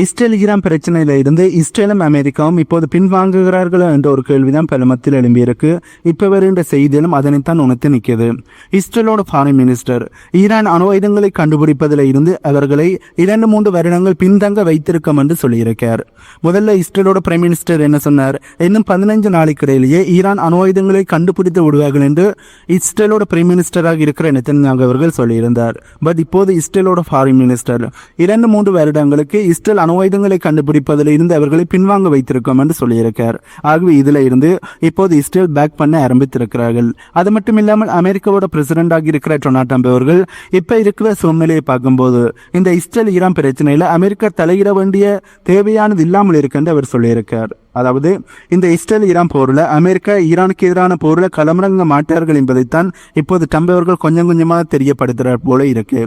Israel Iran பிரச்சனையில இருந்து இஸ்ரேலும் அமெரிக்காவும் இப்போது பின்வாங்குகிறார்களோ என்ற ஒரு கேள்விதான் பல மத்தியில் எழும்பியிருக்கு. இப்ப வருகின்ற செய்தியிலும் அதனைத்தான் உணர்த்தி நிற்கிறது. இஸ்ரேலோட ஃபாரின் மினிஸ்டர் ஈரான் அணு ஆயுதங்களை கண்டுபிடிப்பதில் இருந்து அவர்களை இரண்டு மூன்று வருடங்கள் பின்தங்க வைத்திருக்கும் என்று சொல்லியிருக்கார். முதல்ல இஸ்ரேலோட பிரைம் மினிஸ்டர் என்ன சொன்னார்? இன்னும் பதினைஞ்சு நாளைக்கிடையிலேயே ஈரான் அணு ஆயுதங்களை கண்டுபிடித்து விடுவார்கள் என்று இஸ்ரேலோட பிரைம் மினிஸ்டராக இருக்கிற நெத்தன்யாகு அவர்கள் சொல்லியிருந்தார். பட் இப்போது இஸ்ரேலோட ஃபாரின் மினிஸ்டர் இரண்டு மூன்று வருடங்களுக்கு இஸ்ரேல் அணு ஆயுதங்களை கண்டுபிடிப்பதில் இருந்து அவர்களை பின்வாங்க வைத்திருக்கோம் என்று சொல்லியிருக்கார். ஆகவே இதில் இருந்து இப்போது இஸ்ரேல் பேக் பண்ண ஆரம்பித்திருக்கிறார்கள். அது மட்டும் இல்லாமல் அமெரிக்காவோட பிரசிடென்டாக இருக்கிற டொனால்ட் ட்ரம்ப் அவர்கள் இப்ப இருக்கிற சூழ்நிலையை பார்க்கும்போது இந்த இஸ்ரேல் ஈரான் பிரச்சனையில அமெரிக்கா தலையிட வேண்டிய தேவையானது இல்லாமல் இருக்குன்னு அவர் சொல்லியிருக்கார். அதாவது இந்த இஸ்ரேல் ஈரான் போரில் அமெரிக்கா ஈரானுக்கு எதிரான போரில் களமிறங்க மாட்டார்கள் என்பதைத்தான் இப்போது ட்ரம்ப் அவர்கள் கொஞ்சம் கொஞ்சமாக தெரியப்படுத்துகிறார் போல இருக்கு.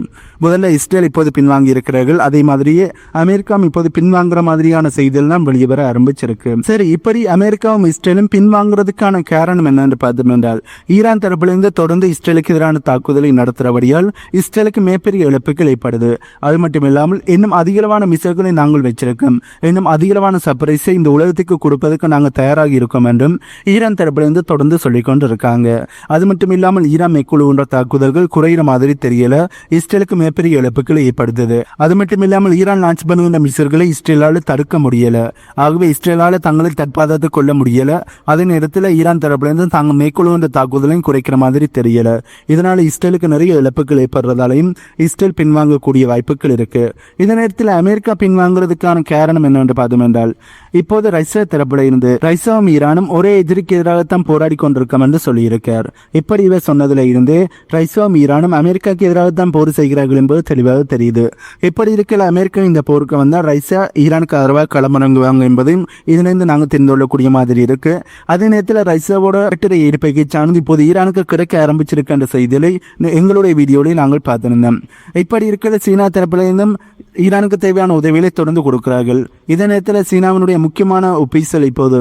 முதல்ல இஸ்ரேல் இப்போது பின்வாங்கி இருக்கிறார்கள் அதே மாதிரியே அமெரிக்காவும் இப்போது பின்வாங்குற மாதிரியான செய்தியெல்லாம் வெளியே வர ஆரம்பிச்சிருக்கு. சரி இப்படி அமெரிக்காவும் இஸ்ரேலும் பின்வாங்குறதுக்கான காரணம் என்னன்னு பார்த்தோம் என்றால் ஈரான் தரப்பிலிருந்து தொடர்ந்து இஸ்ரேலுக்கு எதிரான தாக்குதலை நடத்துகிறபடியால் இஸ்ரேலுக்கு மிகப்பெரிய இழப்புகள் ஏற்படுது. அது மட்டும் இல்லாமல் இன்னும் அதிகளவான மிசைல்களை நாங்கள் வச்சிருக்கோம். இன்னும் அதிகளவான சர்ப்ரைஸை இந்த உலகத்துக்கு கொடுப்பதற்கு நாங்கள் தயாராகி இருக்கோம் என்றும் ஈரான் தரப்பிலிருந்து தொடர்ந்து சொல்லிக்கொண்டு இருக்காங்க அது மட்டும் இல்லாமல் ஈரான் மேற்கொள்ளுகின்ற தாக்குதல்கள் குறையிற மாதிரி தெரியல. இஸ்ரேலுக்கு மிகப்பெரிய இழப்புகள் ஏற்படுத்தது. அது மட்டும் இல்லாமல் ஈரான் லான்ச் பண்ணுகின்ற மிசர்களை இஸ்ரேலால் தடுக்க முடியல. ஆகவே இஸ்ரேலால் தங்களை தற்பாதத்து கொள்ள முடியல. அதே நேரத்தில் ஈரான் தரப்பிலிருந்து தாங்கள் மேற்கொள்ளுகின்ற தாக்குதலையும் குறைக்கிற மாதிரி தெரியல. இதனால் இஸ்ரேலுக்கு நிறைய இழப்புகள் ஏற்படுறதாலையும் இஸ்ரேல் பின்வாங்கக்கூடிய வாய்ப்புகள் இருக்கு. இந்த நேரத்தில் அமெரிக்கா பின்வாங்குறதுக்கான காரணம் என்னவென்று பார்த்தோம் என்றால் இப்போது ரஷ்யா தரப்புல இருந்து ரைசாவும் ஈரானும் ஒரே எதிரிக்கு எதிராகத்தான் போராடி கொண்டிருக்கோம் என்று சொல்லியிருக்கார் இப்படி இவர் சொன்னதுல இருந்து ரைசாவும் ஈரானும் அமெரிக்காவுக்கு எதிராகத்தான் போர் செய்கிறார்கள் என்பது தெளிவாக தெரியுது. இப்படி இருக்கிற அமெரிக்கா இந்த போருக்கு வந்தால் ரைசா ஈரானுக்கு ஆதரவாக களமிறங்குவாங்க என்பதையும் இதிலிருந்து நாங்கள் தெரிந்து கொள்ளக்கூடிய மாதிரி இருக்கு. அதே நேரத்தில் ரைசாவோட வெற்றிட ஈடுபை சார்ந்து இப்போது ஈரானுக்கு கிடைக்க ஆரம்பிச்சிருக்க என்ற செய்திகளை எங்களுடைய வீடியோவில் நாங்கள் பார்த்திருந்தோம். இப்படி இருக்கிற சீனா தரப்பிலிருந்தும் ஈரானுக்கு தேவையான உதவிகளை தொடர்ந்து கொடுக்கிறார்கள். இதே நேரத்தில் சீனாவினுடைய முக்கியமான ஒப்பீசல் இப்போது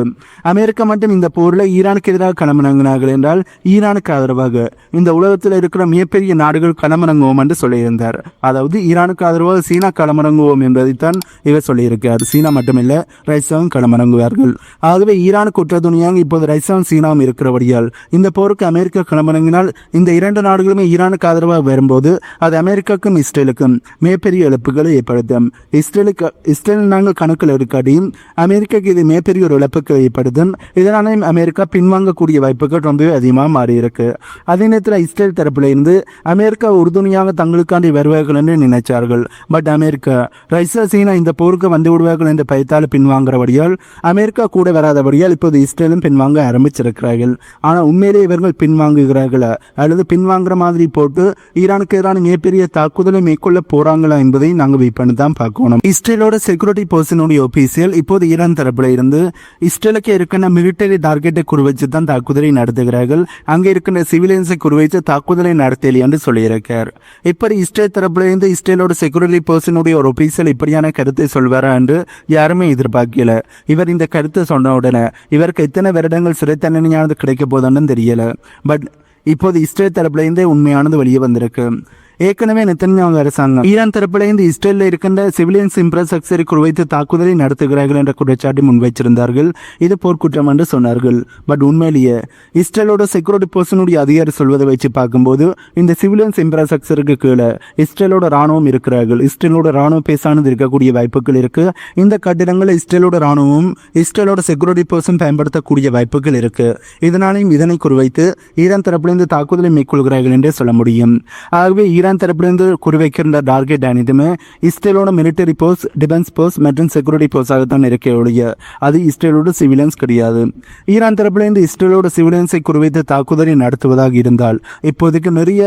அமெரிக்கா மட்டும் இந்த போரில் ஈரானுக்கு எதிராக களமிறங்கினார்கள் என்றால் ஈரானுக்கு ஆதரவாக இந்த உலகத்தில் இருக்கிற மிகப்பெரிய நாடுகள் களமிறங்குவோம் என்று சொல்லியிருந்தார். அதாவது ஈரானுக்கு ஆதரவாக சீனா களமிறங்குவோம் என்பதைத்தான் இவர் சொல்லியிருக்கார் சீனா மட்டுமில்ல ரைசாவும் களமிறங்குவார்கள். ஆகவே ஈரானுக்கு உற்ற துணியாக இப்போது ரைசாவும் சீனாவும் இருக்கிறபடியால் இந்த போருக்கு அமெரிக்கா களமிறங்கினால் இந்த இரண்டு நாடுகளுமே ஈரானுக்கு ஆதரவாக வரும்போது அது அமெரிக்காவுக்கும் இஸ்ரேலுக்கும் மிகப்பெரிய இழப்புகளை ஏற்படுத்தும். இஸ்ரேலுக்கு இஸ்ரேல் நாங்கள் கணக்கு பொருட்கள் இருக்கடியும் அமெரிக்காவுக்கு இது மிகப்பெரிய ஒரு இழப்புக்கு ஏற்படுத்தும் இதனால அமெரிக்கா பின்வாங்கக்கூடிய வாய்ப்புகள் ரொம்பவே அதிகமாக மாறி இருக்கு அதே நேரத்தில் இஸ்ரேல் தரப்புல இருந்து அமெரிக்கா உறுதுணையாக தங்களுக்காண்டி வருவார்கள் என்று நினைச்சார்கள். பட் அமெரிக்கா ரஷ்யா சீனா இந்த போருக்கு வந்து விடுவார்கள் என்ற பயத்தால் பின்வாங்குறபடியால் அமெரிக்கா கூட வராதபடியால் இப்போது இஸ்ரேலும் பின்வாங்க ஆரம்பிச்சிருக்கிறார்கள். ஆனால் உண்மையிலே இவர்கள் பின்வாங்குகிறார்களா? அல்லது பின்வாங்குற மாதிரி போட்டு ஈரானுக்கு எதிரான மிகப்பெரிய தாக்குதலை மேற்கொள்ள போறாங்களா என்பதை நாங்கள் வெயிட் பண்ணி தான் பார்க்கணும். இஸ்ரேலோட செக்யூரிட்டி பர்சனுடைய ஒபிசியல் இப்போது ஈரான் தரப்பில் இருந்து இஸ்ரேலுக்கு இருக்கின்ற மிலிட்டரி டார்கெட்டை குறிவைச்சு தான் தாக்குதலை நடத்துகிறார்கள். அங்கே இருக்கின்ற சிவிலியன்ஸை குறிவைத்து தாக்குதலை நடத்தலை என்று சொல்லியிருக்கார் இப்படி இஸ்ரேல் தரப்பில் இருந்து இஸ்ரேலோட செக்யூரிட்டி பர்சனுடைய ஒரு ஒபிசியல் இப்படியான கருத்தை சொல்வாரா என்று யாருமே எதிர்பார்க்கல. இவர் இந்த கருத்தை சொன்ன உடனே இவருக்கு எத்தனை வருடங்கள் சிறை தண்டனையானது கிடைக்க போதுன்னு தெரியல. பட் இப்போது இஸ்ரேல் தரப்புல இருந்தே உண்மையானது வெளியே வந்திருக்கு. ஏற்கனவே நெத்தன்யாவு அரசாங்கம் ஈரான் தரப்புல இருந்து இஸ்ரேலில் இருக்கின்ற சிவிலியன்ஸ் இன்ஃப்ராஸ்ட்ரக்சரை குறிவைத்து தாக்குதலை நடத்துகிறார்கள் என்ற குற்றச்சாட்டை முன்வைச்சிருந்தார்கள் இது போர்க்குற்றம் என்று சொன்னார்கள். பட் உண்மையிலேயே இஸ்ரேலோட செக்யூரிட்டி பர்சனுடைய அதிகாரி சொல்வதை வச்சு பார்க்கும்போது இந்த சிவிலியன்ஸ் இன்ஃப்ராஸ்ட்ரக்சருக்கு கீழே இஸ்ரேலோட ராணுவம் இருக்கிறார்கள். இஸ்ரேலோட ராணுவ பேசானது இருக்கக்கூடிய வாய்ப்புகள் இருக்கு. இந்த கட்டிடங்களை இஸ்ரேலோட ராணுவம் இஸ்ரேலோட செக்யூரிட்டி பர்சன் பயன்படுத்தக்கூடிய வாய்ப்புகள் இருக்கு. இதனாலையும் இதனை குறிவைத்து ஈரான் தரப்பிலிருந்து தாக்குதலை மேற்கொள்கிறார்கள் என்றே சொல்ல முடியும். ஆகவே ஈரான் தரப்பிலிருந்து குறிவைக்கின்ற டார்கெட் அனைத்துமே இஸ்ரேலோட மிலிட்டரி போர்ஸ் டிஃபென்ஸ் போர்ஸ் மற்றும் செக்யூரிட்டி போர்ஸாகத்தான் இருக்க ஒழிய அது இஸ்ரேலோட சிவிலியன்ஸ் கிடையாது. ஈரான் தரப்பிலிருந்து இஸ்ரேலோட சிவிலியன்ஸை குறிவைத்து தாக்குதலை நடத்துவதாக இருந்தால் இப்போதைக்கு நிறைய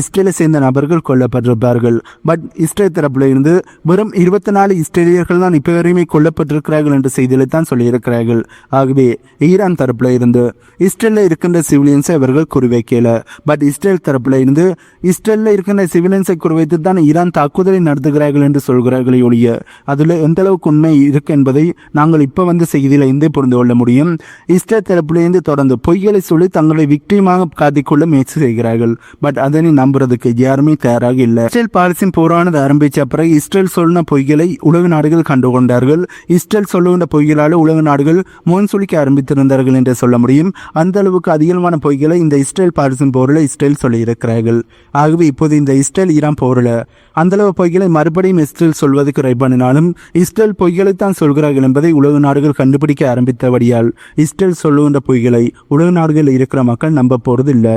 இஸ்ரேலை சேர்ந்த நபர்கள் கொல்லப்பட்டிருப்பார்கள். பட் இஸ்ரேல் தரப்பிலிருந்து வெறும் இருபத்தி நாலு இஸ்ரேலியர்கள் தான் இப்போ வரையுமே கொல்லப்பட்டிருக்கிறார்கள் என்ற செய்தியில தான் சொல்லியிருக்கிறார்கள். ஆகவே ஈரான் தரப்புல இருந்து இஸ்ரேலில் இருக்கின்ற சிவிலியன்ஸை அவர்கள் குறிவைக்கல. பட் இஸ்ரேல் தரப்புல இருந்து இஸ்ரேலில் இருக்கின்ற சிவிலியன்ஸை குறிவைத்து தான் ஈரான் தாக்குதலை நடத்துகிறார்கள் என்று சொல்கிறார்களே ஒழிய அதில் எந்த அளவுக்கு உண்மை இருக்கு என்பதை நாங்கள் இப்போ வந்து செய்தியில் இருந்தே புரிந்து கொள்ள முடியும். இஸ்ரேல் தரப்பிலிருந்து தொடர்ந்து பொய்களை சொல்லி தங்களை விக்டிமாக காட்டிக்கொள்ள முயற்சி செய்கிறார்கள். பட் அதனை நம்புறதுக்கு யாருமே தயாராக இல்லை. இஸ்ரேல் பாலிசின் போரானது ஆரம்பித்த பிறகு இஸ்ரேல் சொன்ன பொய்களை உலக நாடுகள் கண்டுகொண்டார்கள். இஸ்ரேல் சொல்லுகின்ற பொய்களால் உலக நாடுகள் மோன் சுழிக்க ஆரம்பித்திருந்தார்கள் என்று சொல்ல முடியும். அந்த அளவுக்கு அதிகமான பொய்களை இந்த இஸ்ரேல் பாலஸ்தீன் போரில் இஸ்ரேல் சொல்லியிருக்கிறார்கள். ஆகவே இப்போது இந்த இஸ்ரேல் ஈரான் போரில். அந்த அளவு பொய்களை மறுபடியும் இஸ்ரேல் சொல்வது பண்ணினாலும் இஸ்ரேல் பொய்களை தான் சொல்கிறார்கள் என்பதை உலக நாடுகள் கண்டுபிடிக்க ஆரம்பித்தபடியால் இஸ்ரேல் சொல்லுகின்ற பொய்களை உலக நாடுகளில் இருக்கிற மக்கள் நம்ப போறதில்லை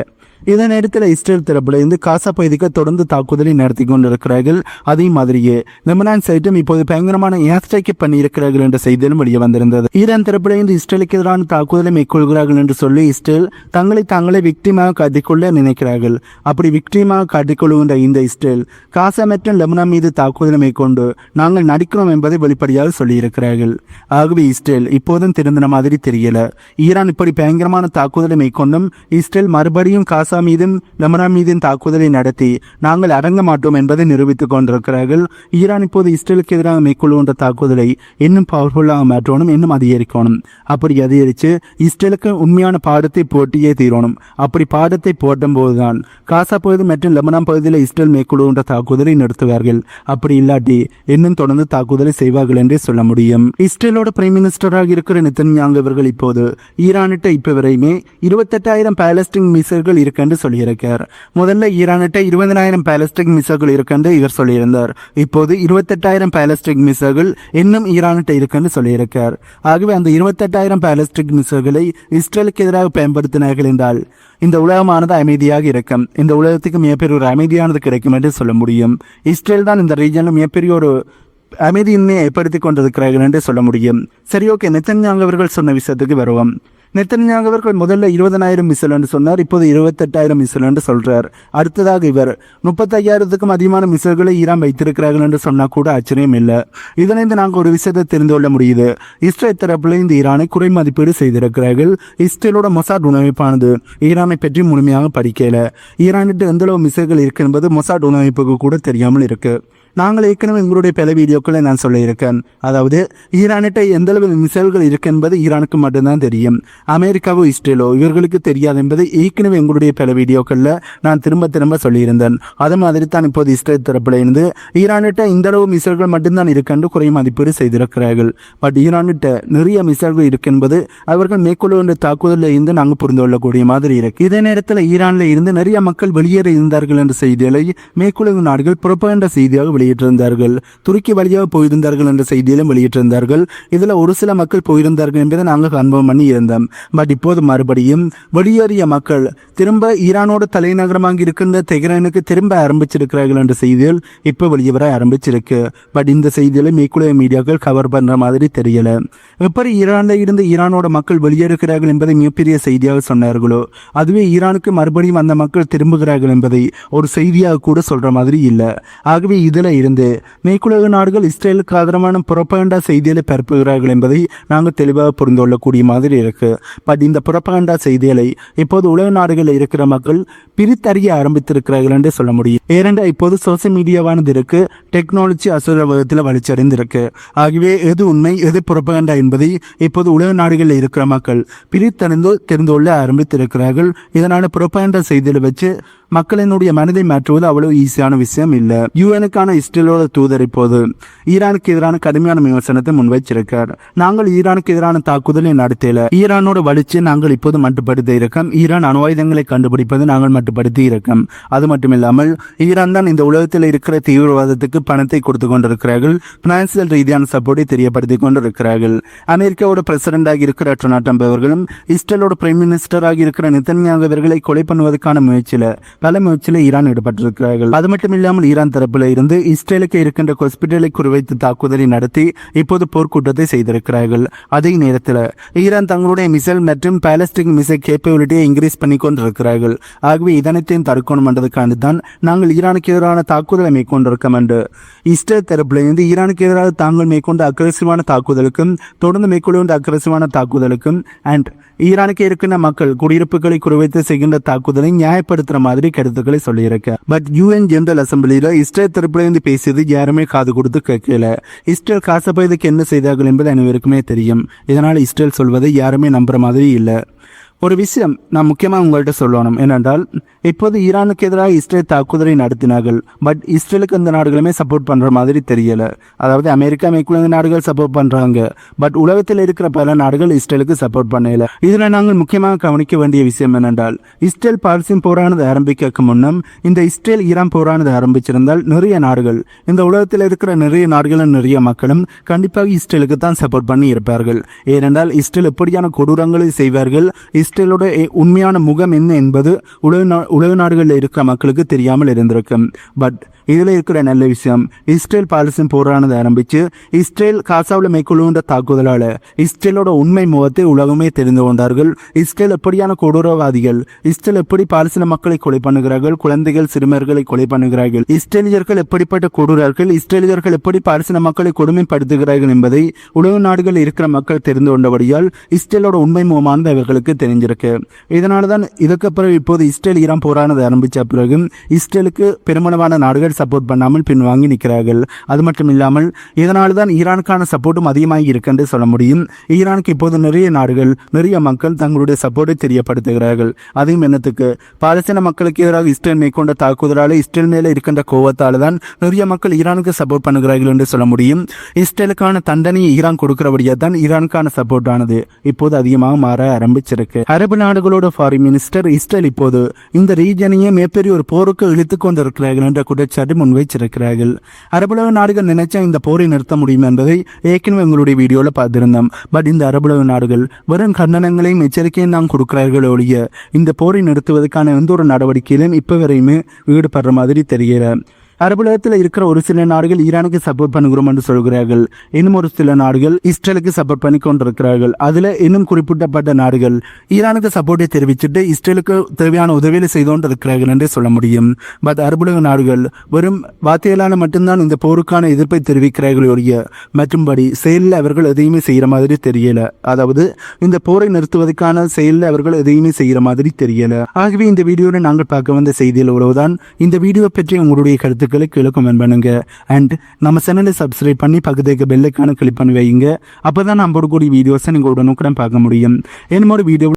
இதே நேரத்தில் இஸ்ரேல் தரப்புல இருந்து காசா பகுதிக்கு தொடர்ந்து தாக்குதலை நடத்தி கொண்டிருக்கிறார்கள். அதே மாதிரியே லெபனான் சைட்டும் இப்போது பயங்கரமான ஏர் ஸ்ட்ரைக் பண்ணியிருக்கிறார்கள் என்ற செய்தியிலும் வெளியே வந்திருந்தது. ஈரான் தரப்புல இருந்து இஸ்ரேலுக்கு எதிரான தாக்குதலை மேற்கொள்கிறார்கள் என்று சொல்லி இஸ்ரேல் தங்களை தாங்களே விக்டிமாக காட்டிக்கொள்ள நினைக்கிறார்கள். அப்படி விக்டிமாக காட்டிக்கொள்கின்ற இந்த இஸ்ரேல் காசா மற்றும் லெபனான் மீது தாக்குதலை மேற்கொண்டு நாங்கள் நடிக்கிறோம் என்பதை வெளிப்படையாக சொல்லியிருக்கிறார்கள். ஆகவே இஸ்ரேல் இப்போதும் திருந்தின மாதிரி தெரியல. ஈரான் இப்படி பயங்கரமான தாக்குதலை மேற்கொண்டும் இஸ்ரேல் மறுபடியும் காசா மீதும் லெமனா மீதும் தாக்குதலை நடத்தி நாங்கள் அடங்க மாட்டோம் என்பதை நிரூபித்துக் கொண்டிருக்கிறார்கள். ஈரான் இப்போது இஸ்ரேலுக்கு எதிராக மேற்கொள்கின்ற தாக்குதலை இன்னும் பவர்ஃபுல்லாக மாற்றணும் இன்னும் அதிகரிக்கணும். அப்படி அதிகரித்து இஸ்ரேலுக்கு உண்மையான பாடத்தை போட்டியே தீரணும். அப்படி பாடத்தை போட்டும் போதுதான் காசா பகுதி மற்றும் லெமனாம் பகுதியில் இஸ்ரேல் மேற்கொள்கின்ற தாக்குதலை நிறுத்துவார்கள். அப்படி இல்லாட்டி இன்னும் தொடர்ந்து தாக்குதலை செய்வார்கள் என்றே சொல்ல முடியும். இஸ்ரேலோட பிரைம் மினிஸ்டராக இருக்கிற நித்தன்யாங் அவர்கள் இப்போது ஈரானிட்ட இப்போ வரையுமே இருபத்தெட்டாயிரம் பாலஸ்டீன் மிசைல்கள் இருக்குன்னு சொல்லியிருக்கார். முதல்ல ஈரானிட்ட இருபதனாயிரம் பாலஸ்டிக் மிசைல்கள் இருக்குன்னு இவர் சொல்லியிருந்தார். இப்போது இருபத்தெட்டாயிரம் பாலஸ்டிக் மிசைல்கள் இன்னும் ஈரானிட்ட இருக்குன்னு சொல்லியிருக்கார். ஆகவே அந்த இருபத்தெட்டாயிரம் பாலஸ்டிக் மிசைல்களை இஸ்ரேலுக்கு எதிராக பயன்படுத்தினார்கள் என்றால் இந்த உலகமானது அமைதியாக இருக்கும். இந்த உலகத்துக்கு மிகப்பெரிய ஒரு அமைதியானது கிடைக்கும் என்று சொல்ல முடியும். இஸ்ரேல் தான் இந்த ரீஜனில் மிகப்பெரிய ஒரு அமைதியின்மையை ஏற்படுத்தி கொண்டிருக்கிறார்கள் என்று சொல்ல முடியும். சரி ஓகே. நெத்தன்யாங் அவர்கள் சொன்ன விஷயத்துக்கு வருவோம். நெத்தன்யாங் அவர்கள் முதல்ல இருபதனாயிரம் மிசல் என்று சொன்னார் இப்போது இருபத்தெட்டாயிரம் மிசல் என்று சொல்றார். அடுத்ததாக இவர் முப்பத்தையாயிரத்துக்கும் அதிகமான மிசல்களை ஈரான் வைத்திருக்கிறார்கள் என்று சொன்னால் கூட ஆச்சரியம் இல்லை. இதனைந்து நாங்கள் ஒரு விஷயத்தை தெரிந்து கொள்ள முடியுது. இஸ்ரேல் தரப்பில் இந்த ஈரானை குறை மதிப்பீடு செய்திருக்கிறார்கள். இஸ்ரேலோட மொசாட் உணவமைப்பானது ஈரானை பற்றி முழுமையாக படிக்கல. ஈரானிட்டு எந்தளவு மிசைல்கள் இருக்கு என்பது மொசாட் உணவமைப்புக்கு கூட தெரியாமல் இருக்குது நாங்கள் ஏற்கனவே எங்களுடைய பல வீடியோக்களை நான் சொல்லியிருக்கேன். அதாவது ஈரானிட்ட எந்த அளவு மிசைல்கள் இருக்கு என்பது ஈரானுக்கு மட்டும்தான் தெரியும். அமெரிக்காவோ இஸ்ரேலோ இவர்களுக்கு தெரியாது என்பதை ஏற்கனவே எங்களுடைய பல வீடியோக்களில் நான் திரும்ப திரும்ப சொல்லியிருந்தேன். அது மாதிரி தான் இப்போது இஸ்ரேல் தரப்பில் இருந்து ஈரானிட்ட இந்த அளவு மிசைல்கள் மட்டும்தான் இருக்கென்று குறை மதிப்பீடு செய்திருக்கிறார்கள். பட் ஈரானிட்ட நிறைய மிசைல்கள் இருக்கு என்பது அவர்கள் மேற்கொள்ளுகின்ற தாக்குதலில் இருந்து நாங்கள் புரிந்து கொள்ளக்கூடிய மாதிரி இருக்கு. இதே நேரத்தில் ஈரானில் இருந்து நிறைய மக்கள் வெளியேற இருந்தார்கள் என்ற செய்திகளை மேற்கொள்ளும் நாடுகள் புறப்பகின்ற செய்தியாக வெளியிட்டிருந்தார்கள். துருக்கி வழியாக போயிருந்தார்கள் என்ற செய்தியிலும் வெளியிட்டிருந்தார்கள். இதில் ஒரு சில மக்கள் போயிருந்தார்கள் என்பதை நாங்கள் கன்ஃபார்ம் பண்ணி இருந்தோம். பட் இப்போது மறுபடியும் வெளியேறிய மக்கள் திரும்ப ஈரானோட தலைநகரமாக இருக்கின்ற தெஹ்ரானுக்கு திரும்ப ஆரம்பிச்சிருக்கிறார்கள் என்ற செய்திகள் இப்போ வெளியே வர ஆரம்பிச்சிருக்கு. பட் இந்த செய்திகளை மேற்குலக மீடியாக்கள் கவர் பண்ற மாதிரி தெரியல. எப்படி ஈரானில் இருந்து ஈரானோட மக்கள் வெளியேறுகிறார்கள் என்பதை மிகப்பெரிய செய்தியாக சொன்னார்களோ அதுவே ஈரானுக்கு மறுபடியும் அந்த மக்கள் திரும்புகிறார்கள் என்பதை ஒரு செய்தியாக கூட சொல்ற மாதிரி இல்லை. ஆகவே இதில் இருந்து மேற்குலக நாடுகள் இஸ்ரேலுக்கு ஆதரவான புறப்பகண்டா செய்திகளை பரப்புகிறார்கள் என்பதை நாங்கள் தெளிவாக புரிந்து கொள்ளக்கூடிய மாதிரி இருக்கு. பட் இந்த புறப்பகண்டா செய்திகளை இப்போது உலக நாடுகளில் இருக்கிற மக்கள் பிரித்தறிய ஆரம்பித்திருக்கிறார்கள் என்று சொல்ல முடியும். ஏனென்றா இப்போது சோசியல் மீடியாவானது இருக்கு டெக்னாலஜி அசுரவகத்தில் வலிச்சடைந்திருக்கு. ஆகவே எது உண்மை எது புறப்பகண்டா என்பதை இப்போது உலக நாடுகளில் இருக்கிற மக்கள் பிரித்தறிந்து தெரிந்து கொள்ள ஆரம்பித்திருக்கிறார்கள். இதனால புறப்பகண்டா செய்திகளை வச்சு மக்களினுடைய மனதை மாற்றுவது அவ்வளவு ஈஸியான விஷயம் இல்லை. யுஎனுக்கான இஸ்ரேலோட தூதர் இப்போது ஈரானுக்கு எதிரான கடுமையான விமர்சனத்தை முன்வைச்சிருக்கார். நாங்கள் ஈரானுக்கு எதிரான தாக்குதலை நடத்தல. ஈரானோட வளர்ச்சியை நாங்கள் இப்போது மட்டுப்படுத்தி இருக்கோம். ஈரான் அணுவாயுதங்களை கண்டுபிடிப்பது நாங்கள் மட்டுப்படுத்தி இருக்கோம். அது மட்டும் இல்லாமல் ஈரான் தான் இந்த உலகத்தில் இருக்கிற தீவிரவாதத்துக்கு பணத்தை கொடுத்து கொண்டிருக்கிறார்கள். பினான்சியல் ரீதியான சப்போர்ட்டை தெரியப்படுத்தி கொண்டிருக்கிறார்கள். அமெரிக்காவோட பிரசிடண்டாக இருக்கிற டொனால்ட் ட்ரம்ப் அவர்களும் இஸ்ரேலோட பிரைம் மினிஸ்டராக இருக்கிற நித்தன்யாகு அவர்களை கொலை பண்ணுவதற்கான முயற்சியில பல முயற்சியில் ஈரான் ஈடுபட்டிருக்கிறார்கள் அது மட்டும் இல்லாமல் ஈரான் தரப்பில் இருந்து இஸ்ரேலுக்கு இருக்கின்ற ஹாஸ்பிட்டலை குறிவைத்து தாக்குதலை நடத்தி இப்போது போர்க்கூட்டத்தை செய்திருக்கிறார்கள். அதே நேரத்தில் ஈரான் தங்களுடைய மிசைல் மற்றும் பாலஸ்டிக் மிசைல் கேப்பபிலிட்டியை இன்க்ரீஸ் பண்ணி கொண்டிருக்கிறார்கள். ஆகவே இதனைத்தையும் தடுக்கணும் என்றதுக்காண்டு தான் நாங்கள் ஈரானுக்கு எதிரான தாக்குதலை மேற்கொண்டிருக்கோம் என்று இஸ்ரேல் தரப்பில் இருந்து ஈரானுக்கு எதிராக தாங்கள் மேற்கொண்ட அக்ரசிவான தாக்குதலுக்கும் தொடர்ந்து மேற்கொள்ள அக்ரசிவான தாக்குதலுக்கும் அண்ட் ஈரானுக்கு இருக்கின்ற மக்கள் குடியிருப்புகளை குறிவைத்து செய்கின்ற தாக்குதலை நியாயப்படுத்துற மாதிரி கருத்துக்களை சொல்லியிருக்க. பட் யூஎன் ஜெனரல் அசம்பிளியில இஸ்ரேல் தரப்புலேருந்து பேசியது யாருமே காது கொடுத்து கேட்கல. இஸ்ரேல் காசப்பயதுக்கு என்ன செய்தார்கள் என்பது அனைவருக்குமே தெரியும். இதனால் இஸ்ரேல் சொல்வதை யாருமே நம்புற மாதிரி இல்லை. ஒரு விஷயம் நான் முக்கியமாக உங்கள்கிட்ட சொல்லணும் ஏனென்றால் இப்போது ஈரானுக்கு எதிராக இஸ்ரேல் தாக்குதலை நடத்தினார்கள் பட் இஸ்ரேலுக்கு இந்த நாடுகளுமே சப்போர்ட் பண்ணுற மாதிரி தெரியலை. அதாவது அமெரிக்கா மேற்குள்ள நாடுகள் சப்போர்ட் பண்ணுறாங்க பட் உலகத்தில் இருக்கிற பல நாடுகள் இஸ்ரேலுக்கு சப்போர்ட் பண்ணல. இதில் நாங்கள் முக்கியமாக கவனிக்க வேண்டிய விஷயம் என்னென்றால் இஸ்ரேல் பாலஸ்தீன் போரானது ஆரம்பிக்க முன்னம் இந்த இஸ்ரேல் ஈரான் போரானது ஆரம்பிச்சிருந்தால் நிறைய நாடுகள் இந்த உலகத்தில் இருக்கிற நிறைய நாடுகளும் நிறைய மக்களும் கண்டிப்பாக இஸ்ரேலுக்கு தான் சப்போர்ட் பண்ணி இருப்பார்கள். ஏனென்றால் இஸ்ரேல் எப்படியான கொடூரங்களை செய்வார்கள் இஸ் இஸ்ரேலோட உண்மையான முகம் என்ன என்பது உலக நா- உலக நாடுகளில் இருக்கிற மக்களுக்கு தெரியாமல் இருந்திருக்கும். பட் இதில் இருக்கிற நல்ல விஷயம் இஸ்ரேல் பாலஸ்தீன் போரானது ஆரம்பித்து இஸ்ரேல் காசாவில் மேற்கொள்ளுகின்ற தாக்குதலால் இஸ்ரேலோட உண்மை முகத்தை உலகமே தெரிந்து கொண்டார்கள். இஸ்ரேல் எப்படியான கொடூரவாதிகள் இஸ்ரேல் எப்படி பாலஸ்தீன மக்களை கொலை பண்ணுகிறார்கள் குழந்தைகள் சிறுமியர்களை கொலை பண்ணுகிறார்கள் இஸ்ரேலியர்கள் எப்படிப்பட்ட கொடூரர்கள் இஸ்ரேலியர்கள் எப்படி பாலஸ்தீன மக்களை கொடுமைப்படுத்துகிறார்கள் என்பதை உலக நாடுகளில் இருக்கிற மக்கள் தெரிந்து கொண்டபடியால் இஸ்ரேலோட உண்மை முகமானது அவர்களுக்கு தெரிஞ்சிருக்கு இதனால தான் இதுக்கப்புறம் இப்போது இஸ்ரேல் ஈரான் போரானது ஆரம்பித்த பிறகு இஸ்ரேலுக்கு பெருமளவான நாடுகள் சப்போர்ட் பண்ணாமல் பின்வாங்கி நிற்கிறார்கள். அது மட்டும் இல்லாமல் இதனால தான் ஈரானுக்கான சப்போர்ட்டும் அதிகமாகி இருக்கென்று சொல்ல முடியும். ஈரானுக்கு இப்போது நிறைய நாடுகள் நிறைய மக்கள் தங்களுடைய சப்போர்ட்டை தெரியப்படுத்துகிறார்கள். அதையும் என்னத்துக்கு? பாலஸ்தீன மக்களுக்கு எதிராக இஸ்ரேல் மேற்கொண்ட தாக்குதலால் இஸ்ரேல் மேலே இருக்கின்ற கோவத்தால் தான் நிறைய மக்கள் ஈரானுக்கு சப்போர்ட் பண்ணுகிறார்கள் என்று சொல்ல முடியும். இஸ்ரேலுக்கான தண்டனையை ஈரான் கொடுக்கிறபடியாக தான் ஈரானுக்கான சப்போர்ட் ஆனது இப்போது அதிகமாக மாற ஆரம்பிச்சிருக்கு. அரபு நாடுகளோட ஃபாரின் மினிஸ்டர் இஸ்ரேல் இப்போது இந்த ரீஜனையே மிகப்பெரிய ஒரு போருக்கு இழுத்துக் கொண்டிருக்கிறார்கள் என்ற குற்றச்சாட்டு முன்வைச்சிருக்கிறார்கள். அரபுலக நாடுகள் நினைச்சா இந்த போரை நிறுத்த முடியும் என்பதை ஏற்கனவே எங்களுடைய வீடியோவில் பார்த்திருந்தோம். பட் இந்த அரபுலக நாடுகள் வெறும் கண்டனங்களையும் எச்சரிக்கையும் தான் கொடுக்கிறார்கள் ஒழிய இந்த போரை நிறுத்துவதற்கான எந்த ஒரு நடவடிக்கையிலும் இப்போ வரையுமே ஈடுபடுற மாதிரி தெரியல அரபுலகத்தில் இருக்கிற ஒரு சில நாடுகள் ஈரானுக்கு சப்போர்ட் பண்ணுகிறோம் என்று சொல்கிறார்கள். இன்னும் ஒரு சில நாடுகள் இஸ்ரேலுக்கு சப்போர்ட் பண்ணி கொண்டிருக்கிறார்கள் அதில் இன்னும் குறிப்பிட்டப்பட்ட நாடுகள் ஈரானுக்கு சப்போர்ட்டை தெரிவிச்சுட்டு இஸ்ரேலுக்கு தேவையான உதவிகளை செய்து கொண்டிருக்கிறார்கள் என்றே சொல்ல முடியும். பட் அரபுலக நாடுகள் வெறும் வார்த்தையிலான மட்டும்தான் இந்த போருக்கான எதிர்ப்பை தெரிவிக்கிறார்கள் ஒழிய மற்றும்படி செயலில் அவர்கள் எதையுமே செய்கிற மாதிரி தெரியல. அதாவது இந்த போரை நிறுத்துவதற்கான செயலில் அவர்கள் எதையுமே செய்கிற மாதிரி தெரியல. ஆகவே இந்த வீடியோவில் நாங்கள் பார்க்க வந்த செய்தியில் உறவுதான் இந்த வீடியோ பற்றி உங்களுடைய கருத்துக்களை. கீழே கமெண்ட் பண்ணுங்க. அண்ட் நம்ம சேனலை சப்ஸ்கிரைப் பண்ணி பக்கத்துக்கு பெல்லைக்கான கிளிக் பண்ணி வைங்க அப்போ தான் நம்மளோட கூடிய வீடியோஸை நீங்கள் உடனுக்குடன் பார்க்க முடியும். என்னமோ ஒரு வீடியோ